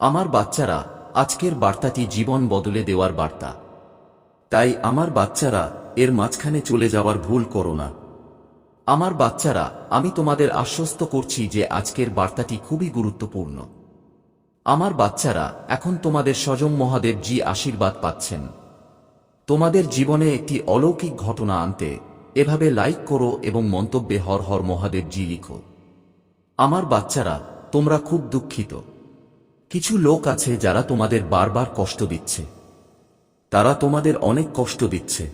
আমার বাচ্চারা আজকের বার্তাটি জীবন বদলে দেওয়ার বার্তা। তাই আমার বাচ্চারা এর মাঝখানে চলে যাওয়ার ভুল করো না। আমার বাচ্চারা, আমি তোমাদের আশ্বস্ত করছি যে আজকের বার্তাটি খুবই গুরুত্বপূর্ণ। আমার বাচ্চারা, এখন তোমাদের স্বজম মহাদেব জি আশীর্বাদ পাচ্ছেন। তোমাদের জীবনে একটি অলৌকিক ঘটনা আনতে এভাবে লাইক করো এবং মন্তব্যে হর হর মহাদেব জি লিখো। আমার বাচ্চারা, তোমরা খুব দুঃখিত। কিছু লোক আছে যারা তোমাদের বারবার কষ্ট দিচ্ছে। তারা তোমাদের অনেক কষ্ট দিচ্ছে।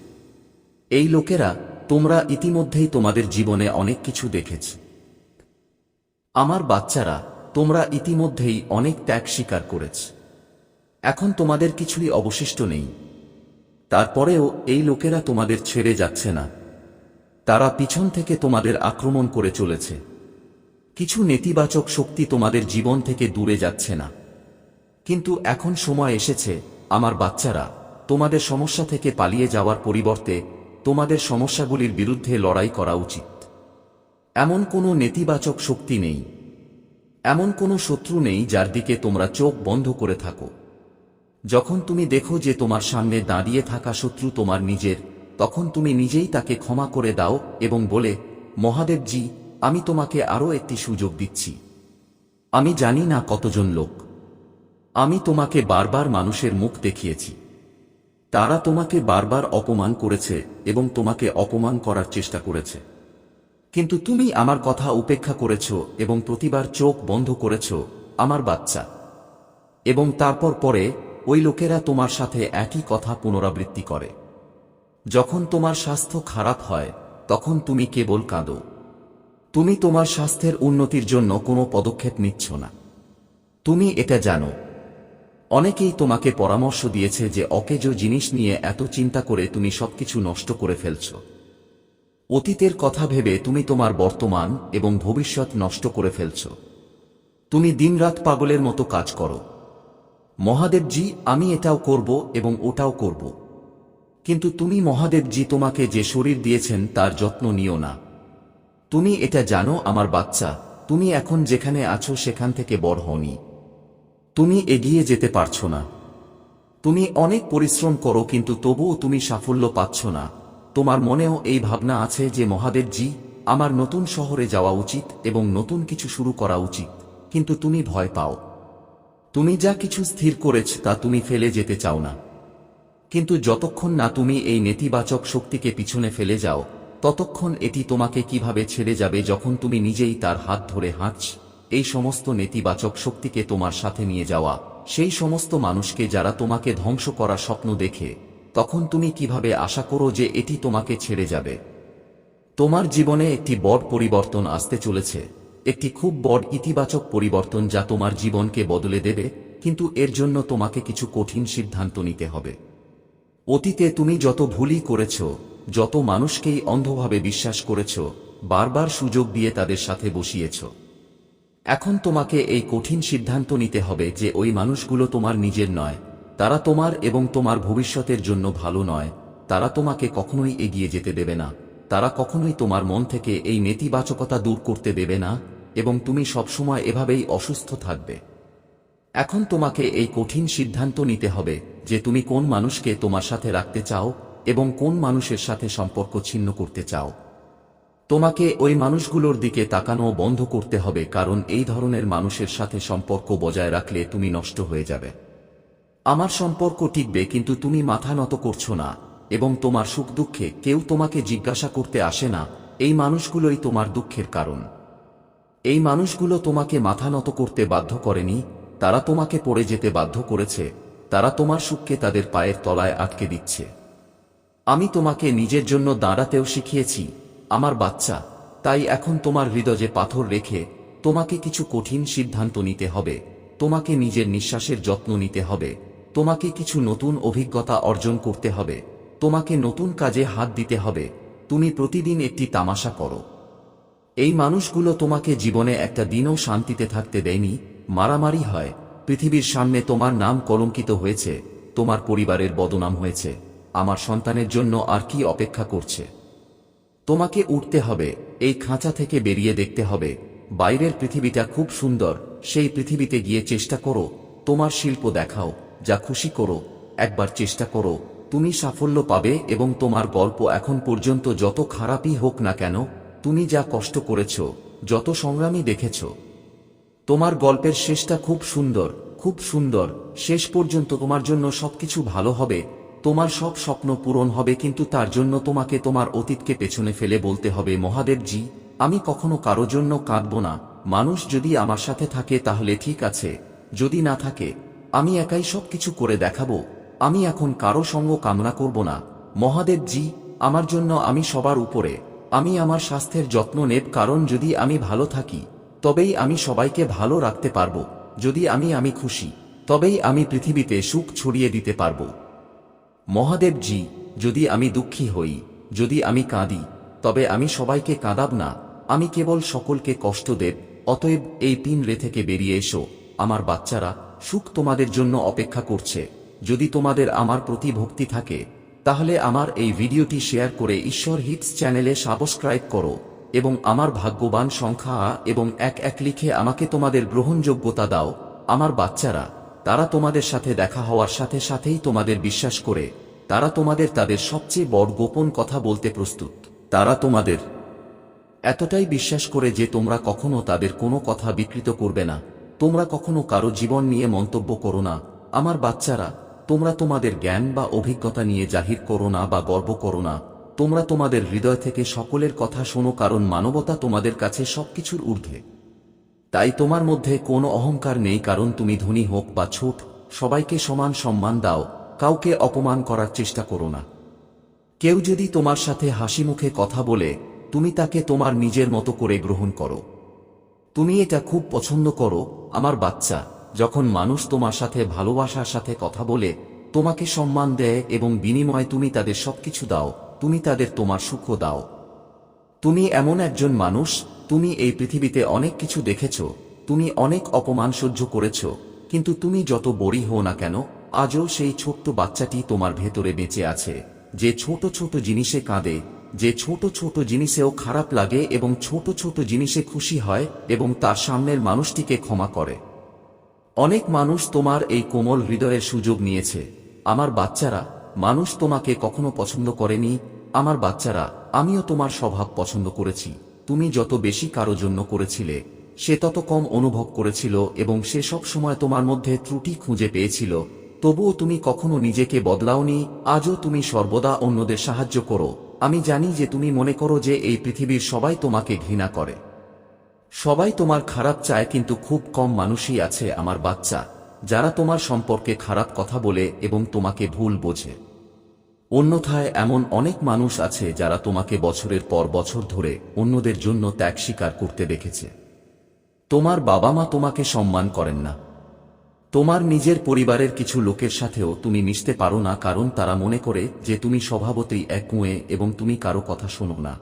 এই লোকেরা, তোমরা ইতিমধ্যেই তোমাদের জীবনে অনেক কিছু দেখেছ। আমার বাচ্চারা, তোমরা ইতিমধ্যেই অনেক ত্যাগ স্বীকার করেছ। এখন তোমাদের কিছুই অবশিষ্ট নেই। তারপরেও এই লোকেরা তোমাদের ছেড়ে যাচ্ছে না। তারা পিছন থেকে তোমাদের আক্রমণ করে চলেছে। কিছু নেতিবাচক শক্তি তোমাদের জীবন থেকে দূরে যাচ্ছে না। কিন্তু এখন সময় এসেছে, আমার বাচ্চারা, তোমাদের সমস্যা থেকে পালিয়ে যাওয়ার পরিবর্তে তোমাদের সমস্যাগুলির বিরুদ্ধে লড়াই করা উচিত। এমন কোনো নেতিবাচক শক্তি নেই। এমন কোনো শত্রু নেই যার দিকে তোমরা চোখ বন্ধ করে থাকো। যখন তুমি দেখো যে তোমার সামনে দাঁড়িয়ে থাকা শত্রু তোমার নিজের, তখন তুমি নিজেই তাকে ক্ষমা করে দাও এবং বলে, মহাদেবজি, আমি তোমাকে আরও একটি সুযোগ দিচ্ছি। আমি জানি না কতজন লোক। আমি তোমাকে বারবার মানুষের মুখ দেখিয়েছি। তারা তোমাকে বারবার অপমান করেছে এবং তোমাকে অপমান করার চেষ্টা করেছে। কিন্তু তুমি আমার কথা উপেক্ষা করেছ এবং প্রতিবার চোখ বন্ধ করেছ, আমার বাচ্চা। এবং তারপর পরে, ওই লোকেরা তোমার সাথে একই কথা পুনরাবৃত্তি করে। যখন তোমার স্বাস্থ্য খারাপ হয়, তখন তুমি কেবল কাঁদো। তুমি তোমার স্বাস্থ্যের উন্নতির জন্য কোনো পদক্ষেপ নিচ্ছ না। তুমি এটা জানো। অনেকেই তোমাকে পরামর্শ দিয়েছে যে অকেজ জিনিস নিয়ে এত চিন্তা করে তুমি সবকিছু নষ্ট করে ফেলছ। অতীতের কথা ভেবে তুমি তোমার বর্তমান এবং ভবিষ্যৎ নষ্ট করে ফেলছ। তুমি দিনরাত পাগলের মতো কাজ করো। মহাদেবজি, আমি এটাও করব এবং ওটাও করব। কিন্তু তুমি মহাদেবজি তোমাকে যে শরীর দিয়েছেন তার যত্ন নিও না। তুমি এটা জানো, আমার বাচ্চা, তুমি এখন যেখানে আছো সেখান থেকে বড় হওনি। তুমি এগিয়ে যেতে পারছ না। তুমি অনেক পরিশ্রম করো কিন্তু তবুও তুমি সাফল্য পাচ্ছ না। তোমার মনেও এই ভাবনা আছে যে মহাদেবজি আমার নতুন শহরে যাওয়া উচিত এবং নতুন কিছু শুরু করা উচিত, কিন্তু তুমি ভয় পাও। তুমি যা কিছু স্থির করেছ তা তুমি ফেলে যেতে চাও না। কিন্তু যতক্ষণ না তুমি এই নেতিবাচক শক্তিকে পিছনে ফেলে যাও, ততক্ষণ এটি তোমাকে কীভাবে ছেড়ে যাবে যখন তুমি নিজেই তার হাত ধরে হাঁটছ। এই সমস্ত নেতিবাচক শক্তিকে তোমার সাথে নিয়ে যাওয়া, সেই সমস্ত মানুষকে যারা তোমাকে ধ্বংস করার স্বপ্ন দেখে, তখন তুমি কীভাবে আশা করো যে এটি তোমাকে ছেড়ে যাবে? তোমার জীবনে একটি বড় পরিবর্তন আসতে চলেছে, একটি খুব বড় ইতিবাচক পরিবর্তন যা তোমার জীবনকে বদলে দেবে, কিন্তু এর জন্য তোমাকে কিছু কঠিন সিদ্ধান্ত নিতে হবে। অতীতে তুমি যত ভুলই করেছ, যত মানুষকেই অন্ধভাবে বিশ্বাস করেছ, বারবার সুযোগ দিয়ে তাদের সাথে বসিয়েছ। এখন তোমাকে এই কঠিন সিদ্ধান্ত নিতে হবে যে ওই মানুষগুলো তোমার নিজের নয়। তারা তোমার এবং তোমার ভবিষ্যতের জন্য ভালো নয়। তারা তোমাকে কখনোই এগিয়ে যেতে দেবে না। তারা কখনোই তোমার মন থেকে এই নেতিবাচকতা দূর করতে দেবে না এবং তুমি সবসময় এভাবেই অসুস্থ থাকবে। এখন তোমাকে এই কঠিন সিদ্ধান্ত নিতে হবে যে তুমি কোন মানুষকে তোমার সাথে রাখতে চাও এবং কোন মানুষের সাথে সম্পর্ক ছিন্ন করতে চাও। তোমাকে ওই মানুষগুলোর দিকে তাকানো বন্ধ করতে হবে, কারণ এই ধরনের মানুষের সাথে সম্পর্ক বজায় রাখলে তুমি নষ্ট হয়ে যাবে। আমার সম্পর্ক টিকবে, কিন্তু তুমি মাথা নত করছ না, এবং তোমার সুখ দুঃখে কেউ তোমাকে জিজ্ঞাসা করতে আসে না, এই মানুষগুলোই তোমার দুঃখের কারণ। এই মানুষগুলো তোমাকে মাথা নত করতে বাধ্য করেনি, তারা তোমাকে পড়ে যেতে বাধ্য করেছে, তারা তোমার সুখকে তাদের পায়ের তলায় আটকে দিচ্ছে। আমি তোমাকে নিজের জন্য দাঁড়াতেও শিখিয়েছি আমার বাচ্চা, তাই এখন তোমার হৃদয়ে পাথর রেখে তোমাকে কিছু কঠিন সিদ্ধান্ত নিতে হবে, তোমাকে নিজের নিঃশ্বাসের যত্ন নিতে হবে, তোমাকে কিছু নতুন অভিজ্ঞতা অর্জন করতে হবে, তোমাকে নতুন কাজে হাত দিতে হবে, তুমি প্রতিদিন একটি তামাশা করো। এই মানুষগুলো তোমাকে জীবনে একটা দিনও শান্তিতে থাকতে দেয়নি, মারামারি হয়, পৃথিবীর সামনে তোমার নাম কলঙ্কিত হয়েছে, তোমার পরিবারের বদনাম হয়েছে, আমার সন্তানের জন্য আর কি অপেক্ষা করছে। তোমাকে উঠতে হবে, এই খাঁচা থেকে বেরিয়ে দেখতে হবে। বাইরের পৃথিবীটা খুব সুন্দর, সেই পৃথিবীতে গিয়ে চেষ্টা করো, তোমার শিল্প দেখাও, যা খুশি করো, একবার চেষ্টা করো। তুমি সাফল্য পাবে এবং তোমার গল্প এখন পর্যন্ত যত খারাপই হোক না কেন, তুমি যা কষ্ট করেছ, যত সংগ্রামী দেখেছ, তোমার গল্পের শেষটা খুব সুন্দর খুব সুন্দর। শেষ পর্যন্ত তোমার জন্য সবকিছু ভালো হবে তোমার সব স্বপ্ন পূরণ হবে, কিন্তু তার জন্য তোমাকে তোমার অতীতকে পেছনে ফেলে বলতে হবে, মহাদেবজি, আমি কখনো কারও জন্য কাঁদব না। মানুষ যদি আমার সাথে থাকে, তাহলে ঠিক আছে। যদি না থাকে, আমি একাই সবকিছু করে দেখাবো। আমি এখন কারও সঙ্গ কামনা করব না। মহাদেবজি, আমার জন্য আমি সবার উপরে। আমি আমার স্বাস্থ্যের যত্ন নেব, কারণ যদি আমি ভালো থাকি, তবেই আমি সবাইকে ভালো রাখতে পারব। যদি আমি আমি খুশি, তবেই আমি পৃথিবীতে সুখ ছড়িয়ে দিতে পারব। মহাদেবজি, যদি আমি দুঃখী হই, যদি আমি কাঁদি, তবে আমি সবাইকে কাঁদাব না, আমি কেবল সকলকে কষ্ট দেব, অতএব এই তিন রে থেকে বেরিয়ে এসো। আমার বাচ্চারা, সুখ তোমাদের জন্য অপেক্ষা করছে। যদি তোমাদের আমার প্রতি ভক্তি থাকে, তাহলে আমার এই ভিডিওটি শেয়ার করে ঈশ্বর হিটস চ্যানেলে সাবস্ক্রাইব করো, এবং আমার ভাগ্যবান সংখ্যা এবং এক এক লিখে আমাকে তোমাদের গ্রহণযোগ্যতা দাও। আমার বাচ্চারা তারা তোমাদের সাথে দেখা হওয়ার সাথে সাথেই তোমাদের বিশ্বাস করে, তারা তোমাদের তাদের সবচেয়ে বড় গোপন কথা বলতে প্রস্তুত। তারা তোমাদের এতটাই বিশ্বাস করে যে তোমরা কখনো তাদের কোনো কথা বিকৃত করবে না। তোমরা কখনো কারও জীবন নিয়ে মন্তব্য করো না। আমার বাচ্চারা, তোমরা তোমাদের জ্ঞান বা অভিজ্ঞতা নিয়ে জাহির করো না বা গর্ব করো না। তোমরা তোমাদের হৃদয় থেকে সকলের কথা শোনো কারণ মানবতা তোমাদের কাছে সবকিছুর ঊর্ধ্বে। তাই তোমার মধ্যে কোনো অহংকার নেই কারণ তুমি ধনী হোক বা ছোট, সবাইকে সমান সম্মান দাও, কাউকে অপমান করার চেষ্টা করো না। কেউ যদি তোমার সাথে হাসি মুখে কথা বলে, তুমি তাকে তোমার নিজের মতো করে গ্রহণ করো। তুমি এটা খুব পছন্দ করো, আমার বাচ্চা, যখন মানুষ তোমার সাথে ভালোবাসার সাথে কথা বলে, তোমাকে সম্মান দেয় এবং বিনিময়ে তুমি তাদের সবকিছু দাও, তুমি তাদের তোমার সুখ দাও। তুমি এমন একজন মানুষ, তুমি এই পৃথিবীতে অনেক কিছু দেখেছ, তুমি অনেক অপমান সহ্য করেছ, কিন্তু তুমি যত বড়ি হও না কেন, আজও সেই ছোট্ট বাচ্চাটি তোমার ভেতরে বেঁচে আছে, যে ছোট ছোট জিনিসে কাঁদে, যে ছোট ছোট জিনিসেও খারাপ লাগে এবং ছোট ছোট জিনিসে খুশি হয় এবং তার সামনের মানুষটিকে ক্ষমা করে। অনেক মানুষ তোমার এই কোমল হৃদয়ের সুযোগ নিয়েছে। আমার বাচ্চারা, মানুষ তোমাকে কখনো পছন্দ করেনি আমার বাচ্চারা, আমিও তোমার স্বভাব পছন্দ করেছি। তুমি যত বেশি কারও জন্য করেছিলে, সে তত কম অনুভব করেছিল এবং সে সব সময় তোমার মধ্যে ত্রুটি খুঁজে পেয়েছিল। তবুও তুমি কখনো নিজেকে বদলাওনি, আজও তুমি সর্বদা অন্যদের সাহায্য করো। আমি জানি যে তুমি মনে করো যে এই পৃথিবীর সবাই তোমাকে ঘৃণা করে। সবাই তোমার খারাপ চায় কিন্তু খুব কম মানুষই আছে আমার বাচ্চা, যারা তোমার সম্পর্কে খারাপ কথা বলে এবং তোমাকে ভুল বোঝে। অন্যথায় এমন অনেক মানুষ আছে যারা তোমাকে বছরের পর বছর ধরে অন্যদের জন্য ত্যাগ স্বীকার করতে দেখেছে। তোমার বাবা মা তোমাকে সম্মান করেন না। তোমার নিজের পরিবারের কিছু লোকের সাথেও তুমি মিশতে পারো না কারণ তারা মনে করে যে তুমি স্বভাবতেই এক কুঁয়ে এবং তুমি কারও কথা শোনো না।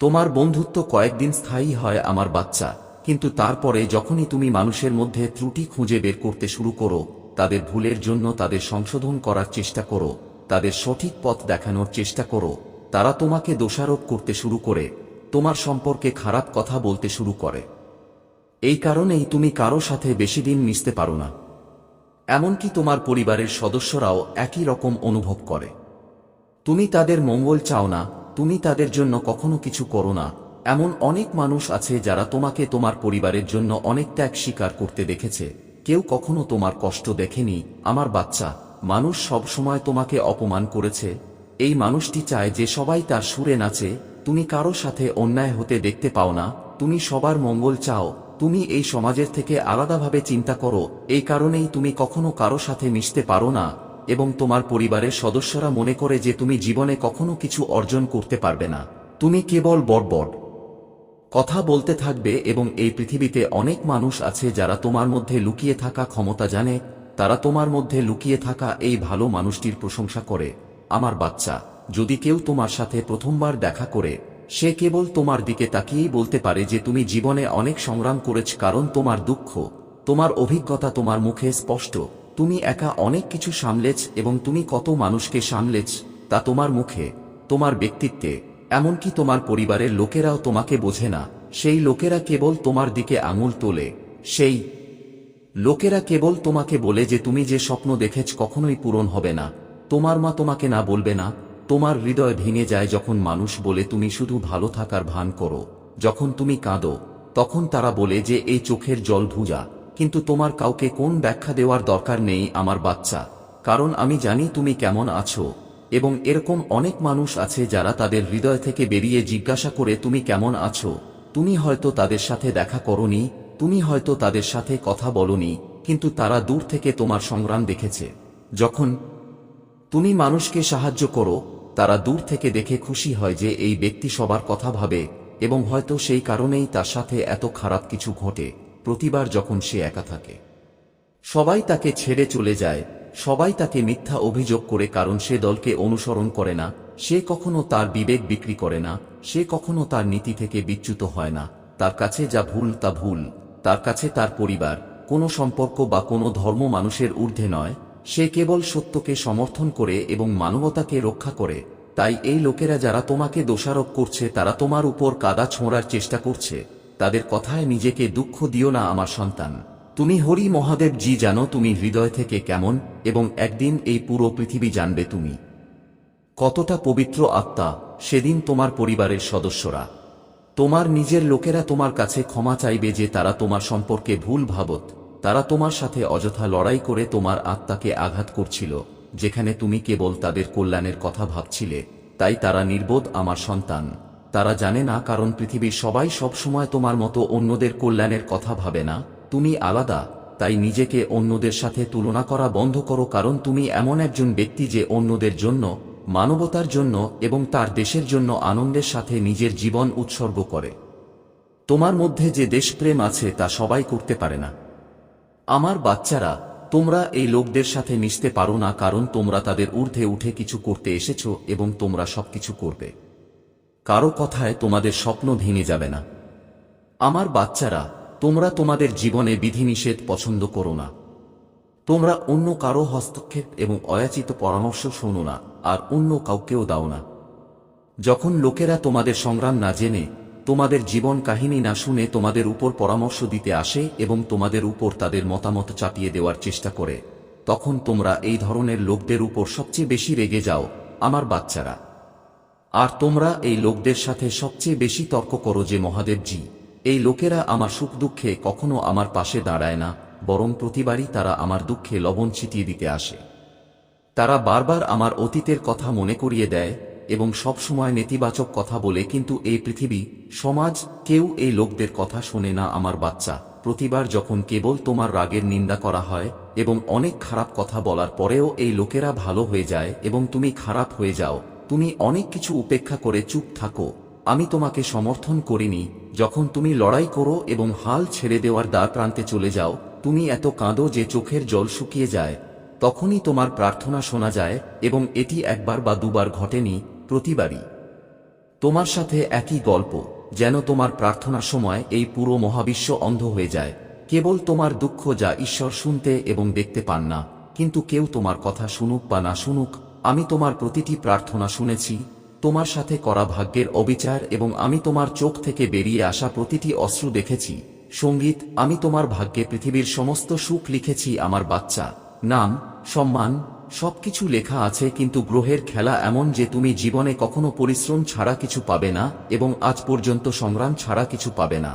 তোমার বন্ধুত্ব কয়েকদিন স্থায়ী হয় আমার বাচ্চা, কিন্তু তারপরে যখনই তুমি মানুষের মধ্যে ত্রুটি খুঁজে বের করতে শুরু করো, তাদের ভুলের জন্য তাদের সংশোধন করার চেষ্টা করো তাদের সঠিক পথ দেখানোর চেষ্টা করো। তারা তোমাকে দোষারোপ করতে শুরু করে, তোমার সম্পর্কে খারাপ কথা বলতে শুরু করে। এই কারণেই তুমি কারও সাথে বেশি দিন মিশতে পারো না। এমনকি তোমার পরিবারের সদস্যরাও একই রকম অনুভব করে। তুমি তাদের মঙ্গল চাও না, তুমি তাদের জন্য কখনো কিছু করো না। এমন অনেক মানুষ আছে যারা তোমাকে তোমার পরিবারের জন্য অনেক ত্যাগ স্বীকার করতে দেখেছে। কেউ কখনো তোমার কষ্ট দেখেনি, আমার বাচ্চা। মানুষ সব সময় তোমাকে অপমান করেছে। এই মানুষটি চায় যে সবাই তার সুরে নাচে, তুমি কারও সাথে অন্যায় হতে দেখতে পাও না, তুমি সবার মঙ্গল চাও, তুমি এই সমাজের থেকে আলাদাভাবে চিন্তা করো, এই কারণেই তুমি কখনো কারও সাথে মিশতে পারো না, এবং তোমার পরিবারের সদস্যরা মনে করে যে তুমি জীবনে কখনো কিছু অর্জন করতে পারবে না। তুমি কেবল বড়বড় কথা বলতে থাকবে এবং এই পৃথিবীতে অনেক মানুষ আছে যারা তোমার মধ্যে লুকিয়ে থাকা ক্ষমতা জানে তারা তোমার মধ্যে লুকিয়ে থাকা এই ভালো মানুষটির প্রশংসা করে, আমার বাচ্চা, যদি কেউ তোমার সাথে প্রথমবার দেখা করে, সে কেবল তোমার দিকে তাকিয়েই বলতে পারে যে তুমি জীবনে অনেক সংগ্রাম করেছ কারণ তোমার দুঃখ, তোমার অভিজ্ঞতা তোমার মুখে স্পষ্ট, তুমি একা অনেক কিছু সামলেছ এবং তুমি কত মানুষকে সামলেছ, তা তোমার মুখে, তোমার ব্যক্তিত্বে, এমনকি তোমার পরিবারের লোকেরাও তোমাকে বোঝে না, সেই লোকেরা কেবল তোমার দিকে আঙুল তোলে, সেই লোকেরা কেবল তোমাকে বলে যে তুমি যে স্বপ্ন দেখেছ কখনোই পূরণ হবে না। তোমার মা তোমাকে না বলবে না। তোমার হৃদয় ভেঙে যায় যখন মানুষ বলে তুমি শুধু ভালো থাকার ভান করো। যখন তুমি কাঁদো, তখন তারা বলে যে এই চোখের জল ভুজা। কিন্তু তোমার কাউকে কোন ব্যাখ্যা দেওয়ার দরকার নেই, আমার বাচ্চা। কারণ আমি জানি তুমি কেমন আছো। এবং এরকম অনেক মানুষ আছে যারা তাদের হৃদয় থেকে বেরিয়ে জিজ্ঞাসা করে তুমি কেমন আছো। তুমি হয়তো তাদের সাথে দেখা করনি তুমি হয়তো তাদের সাথে কথা বলনি, কিন্তু তারা দূর থেকে তোমার সংগ্রাম দেখেছে। যখন তুমি মানুষকে সাহায্য করো, তারা দূর থেকে দেখে খুশি হয় যে এই ব্যক্তি সবার কথা ভাবে, এবং হয়তো সেই কারণেই তার সাথে এত খারাপ কিছু ঘটে, প্রতিবার যখন সে একা থাকে। সবাই তাকে ছেড়ে চলে যায়, সবাই তাকে মিথ্যা অভিযোগ করে কারণ সে দলকে অনুসরণ করে না, সে কখনো তার বিবেক বিক্রি করে না, সে কখনো তার নীতি থেকে বিচ্যুত হয় না, তার কাছে যা ভুল তা ভুল। তার কাছে তার পরিবার, কোনো সম্পর্ক বা কোনো ধর্ম মানুষের ঊর্ধ্বে নয়, সে কেবল সত্যকে সমর্থন করে এবং মানবতাকে রক্ষা করে। তাই এই লোকেরা যারা তোমাকে দোষারোপ করছে, তারা তোমার উপর কাদা ছোঁড়ার চেষ্টা করছে। তাদের কথায় নিজেকে দুঃখ দিও না আমার সন্তান। তুমি হরি মহাদেব জি জানো তুমি হৃদয় থেকে কেমন, এবং একদিন এই পুরো পৃথিবী জানবে তুমি। কতটা পবিত্র আত্মা, সেদিন তোমার পরিবারের সদস্যরা। তোমার নিজের লোকেরা তোমার কাছে ক্ষমা চাইবে যে তারা তোমার সম্পর্কে ভুল ভাবত। তারা তোমার সাথে অযথা লড়াই করে তোমার আত্মাকে আঘাত করছিল, যেখানে তুমি কেবল তাদের কল্যাণের কথা ভাবছিলে, তাই তারা নির্বোধ আমার সন্তান। তারা জানে না কারণ পৃথিবীর সবাই সবসময় তোমার মতো অন্যদের কল্যাণের কথা ভাবে না। তুমি আলাদা, তাই নিজেকে অন্যদের সাথে তুলনা করা বন্ধ করো কারণ তুমি এমন একজন ব্যক্তি যে অন্যদের জন্য মানবতার জন্য এবং তার দেশের জন্য আনন্দের সাথে নিজের জীবন উৎসর্গ করে। তোমার মধ্যে যে দেশপ্রেম আছে তা সবাই করতে পারে না। আমার বাচ্চারা, তোমরা এই লোকদের সাথে মিশতে পারো না কারণ তোমরা তাদের ঊর্ধ্বে উঠে কিছু করতে এসেছ এবং তোমরা সবকিছু করবে। কারও কথায় তোমাদের স্বপ্ন ভেঙে যাবে না। আমার বাচ্চারা, তোমরা তোমাদের জীবনে বিধিনিষেধ পছন্দ করো না। তোমরা অন্য কারও হস্তক্ষেপ এবং অয়াচিত পরামর্শ শোনো না, আর অন্য কাউকেও দাও না। যখন লোকেরা তোমাদের সংগ্রাম না জেনে, তোমাদের জীবন কাহিনী না শুনে তোমাদের উপর পরামর্শ দিতে আসে এবং তোমাদের উপর তাদের মতামত চাপিয়ে দেওয়ার চেষ্টা করে, তখন তোমরা এই ধরনের লোকদের উপর সবচেয়ে বেশি রেগে যাও, আমার বাচ্চারা। আর তোমরা এই লোকদের সাথে সবচেয়ে বেশি তর্ক করো যে, মহাদেবজি, এই লোকেরা আমার সুখ দুঃখে কখনো আমার পাশে দাঁড়ায় না। বরং প্রতিবারই তারা আমার দুঃখে লবণ ছিটিয়ে দিতে আসে। তারা বারবার আমার অতীতের কথা মনে করিয়ে দেয় এবং সব সময় নেতিবাচক কথা বলে, কিন্তু এই পৃথিবী, সমাজ, কেউ এই লোকদের কথা শোনে না আমার বাচ্চা। প্রতিবার যখন কেবল তোমার রাগের নিন্দা করা হয় এবং অনেক খারাপ কথা বলার পরেও এই লোকেরা ভালো হয়ে যায় এবং তুমি খারাপ হয়ে যাও। তুমি অনেক কিছু উপেক্ষা করে চুপ থাকো। আমি তোমাকে সমর্থন করিনি। যখন তুমি লড়াই করো এবং হাল ছেড়ে দেওয়ার দ্বার প্রান্তে চলে যাও তুমি এত কাঁদো যে চোখের জল শুকিয়ে যায়, তখনই তোমার প্রার্থনা শোনা যায় এবং এটি একবার বা দুবার ঘটেনি, প্রতিবারই। তোমার সাথে একই গল্প, যেন তোমার প্রার্থনার সময় এই পুরো মহাবিশ্ব অন্ধ হয়ে যায়। কেবল তোমার দুঃখ যা ঈশ্বর শুনতে এবং দেখতে পান না, কিন্তু কেউ তোমার কথা শুনুক বা না শুনুক, আমি তোমার প্রতিটি প্রার্থনা শুনেছি, তোমার সাথে করা ভাগ্যের অবিচার এবং আমি তোমার চোখ থেকে বেরিয়ে আসা প্রতিটি অশ্রু দেখেছি। সংগীত, আমি তোমার ভাগ্যে পৃথিবীর সমস্ত সুখ লিখেছি আমার বাচ্চা। নাম, সম্মান, সবকিছু লেখা আছে কিন্তু গ্রহের খেলা এমন যে তুমি জীবনে কখনো পরিশ্রম ছাড়া কিছু পাবে না এবং আজ পর্যন্ত সংগ্রাম ছাড়া কিছু পাবে না।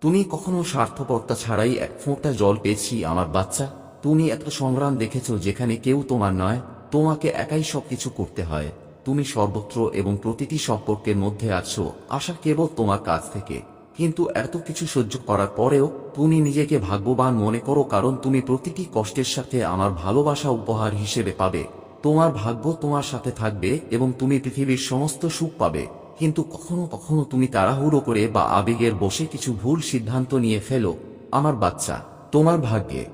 তুমি কখনো স্বার্থপরতা ছাড়াই এক ফোঁটা জল পেয়েছি আমার বাচ্চা। তুমি এত সংগ্রাম দেখেছ যেখানে কেউ তোমার নয়, তোমাকে একাই সবকিছু করতে হয়। তুমি সর্বত্র এবং প্রতিটি সম্পর্কের মধ্যে আছো, আশা কেবল তোমার কাছ থেকে। কিন্তু এত কিছু সহ্য করার পরেও তুমি নিজেকে ভাগ্যবান মনে করো কারণ তুমি প্রতিটি কষ্টের সাথে আমার ভালোবাসা উপহার হিসেবে পাবে। তোমার ভাগ্য তোমার সাথে থাকবে এবং তুমি পৃথিবীর সমস্ত সুখ পাবে। কিন্তু কখনো কখনো তুমি তাড়াহুড়ো করে বা আবেগের বসে কিছু ভুল সিদ্ধান্ত নিয়ে ফেলো। আমার বাচ্চা, তোমার ভাগ্যে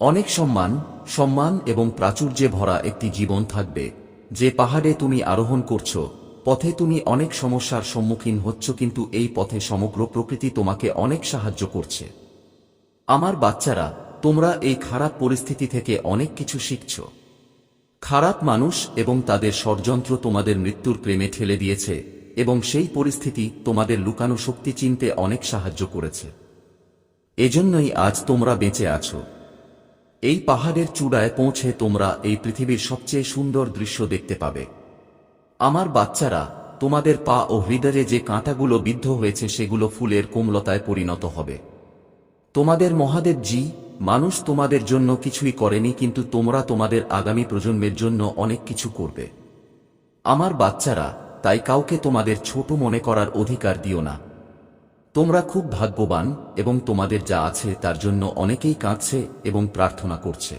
অনেক সম্মান সম্মান এবং প্রাচুর্যে ভরা একটি জীবন থাকবে। যে পাহাড়ে তুমি আরোহণ করছ পথে তুমি অনেক সমস্যার সম্মুখীন হচ্ছ কিন্তু এই পথে সমগ্র প্রকৃতি তোমাকে অনেক সাহায্য করছে। আমার বাচ্চারা, তোমরা এই খারাপ পরিস্থিতি থেকে অনেক কিছু শিখছ। খারাপ মানুষ এবং তাদের ষড়যন্ত্র তোমাদের মৃত্যুর প্রেমে ঠেলে দিয়েছে এবং সেই পরিস্থিতি তোমাদের লুকানো শক্তি চিনতে অনেক সাহায্য করেছে। এজন্যই আজ তোমরা বেঁচে আছো। এই পাহাড়ের চূড়ায় পৌঁছে তোমরা এই পৃথিবীর সবচেয়ে সুন্দর দৃশ্য দেখতে পাবে। আমার বাচ্চারা, তোমাদের পা ও হৃদয়ে যে কাঁটাগুলো বিদ্ধ হয়েছে সেগুলো ফুলের কোমলতায় পরিণত হবে। তোমাদের মহাদেব জি, মানুষ তোমাদের জন্য কিছুই করেনি কিন্তু তোমরা তোমাদের আগামী প্রজন্মের জন্য অনেক কিছু করবে। আমার বাচ্চারা, তাই কাউকে তোমাদের ছোট মনে করার অধিকার দিও না। তোমরা খুব ভাগ্যবান এবং তোমাদের যা আছে তার জন্য অনেকেই কাঁদছে এবং প্রার্থনা করছে।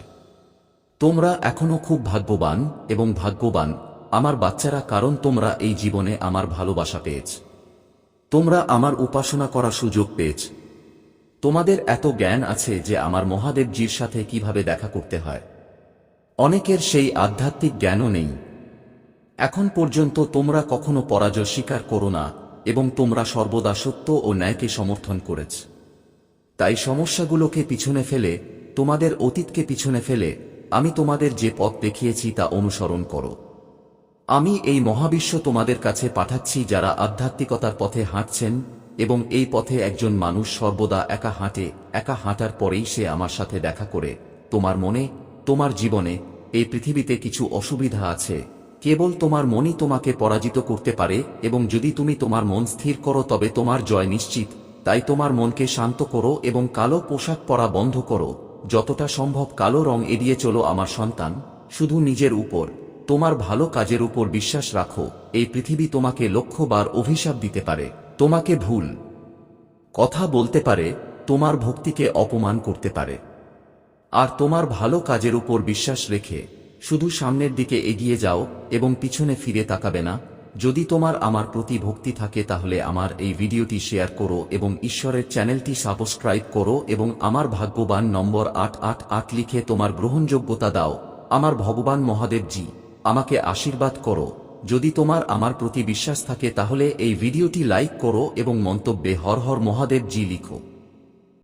তোমরা এখনও খুব ভাগ্যবান এবং ভাগ্যবান আমার বাচ্চারা, কারণ তোমরা এই জীবনে আমার ভালোবাসা পেয়েছ। তোমরা আমার উপাসনা করার সুযোগ পেয়েছ। তোমাদের এত জ্ঞান আছে যে আমার মহাদেবজির সাথে কীভাবে দেখা করতে হয়। অনেকের সেই আধ্যাত্মিক জ্ঞানও নেই। এখন পর্যন্ত তোমরা কখনো পরাজয় স্বীকার করো না এবং তোমরা সর্বদা সত্য ও ন্যায়কে সমর্থন করেছ। তাই সমস্যাগুলোকে পিছনে ফেলে, তোমাদের অতীতকে পিছনে ফেলে, আমি তোমাদের যে পথ দেখিয়েছি তা অনুসরণ করো। আমি এই মহাবিশ্ব তোমাদের কাছে পাঠাচ্ছি যারা আধ্যাত্মিকতার পথে হাঁটছেন এবং এই পথে একজন মানুষ সর্বদা একা হাঁটে, একা হাঁটার পরেই সে আমার সাথে দেখা করে। তোমার মনে, তোমার জীবনে এই পৃথিবীতে কিছু অসুবিধা আছে। কেবল তোমার মনই তোমাকে পরাজিত করতে পারে এবং যদি তুমি তোমার মন স্থির করো তবে তোমার জয় নিশ্চিত। তাই তোমার মনকে শান্ত করো এবং কালো পোশাক পরা বন্ধ করো। যতটা সম্ভব কালো রং এড়িয়ে চলো আমার সন্তান, শুধু নিজের উপর। তোমার ভালো কাজের উপর বিশ্বাস রাখো, এই পৃথিবী তোমাকে লক্ষ্যবার অভিশাপ দিতে পারে, তোমাকে ভুল কথা বলতে পারে, তোমার ভক্তিকে অপমান করতে পারে। আর তোমার ভালো কাজের উপর বিশ্বাস রেখে, শুধু সামনের দিকে এগিয়ে যাও এবং পিছনে ফিরে তাকাবে না। যদি তোমার আমার প্রতি ভক্তি থাকে তাহলে আমার এই ভিডিওটি শেয়ার করো এবং ঈশ্বরের চ্যানেলটি সাবস্ক্রাইব করো এবং আমার ভাগ্যবান নম্বর আট আট আট লিখে তোমার গ্রহণযোগ্যতা দাও। আমার ভগবান মহাদেবজি। আমাকে আশীর্বাদ করো। যদি তোমার আমার প্রতি বিশ্বাস থাকে, তাহলে এই ভিডিওটি লাইক করো এবং মন্তব্যে হর হর মহাদেব জি লিখো।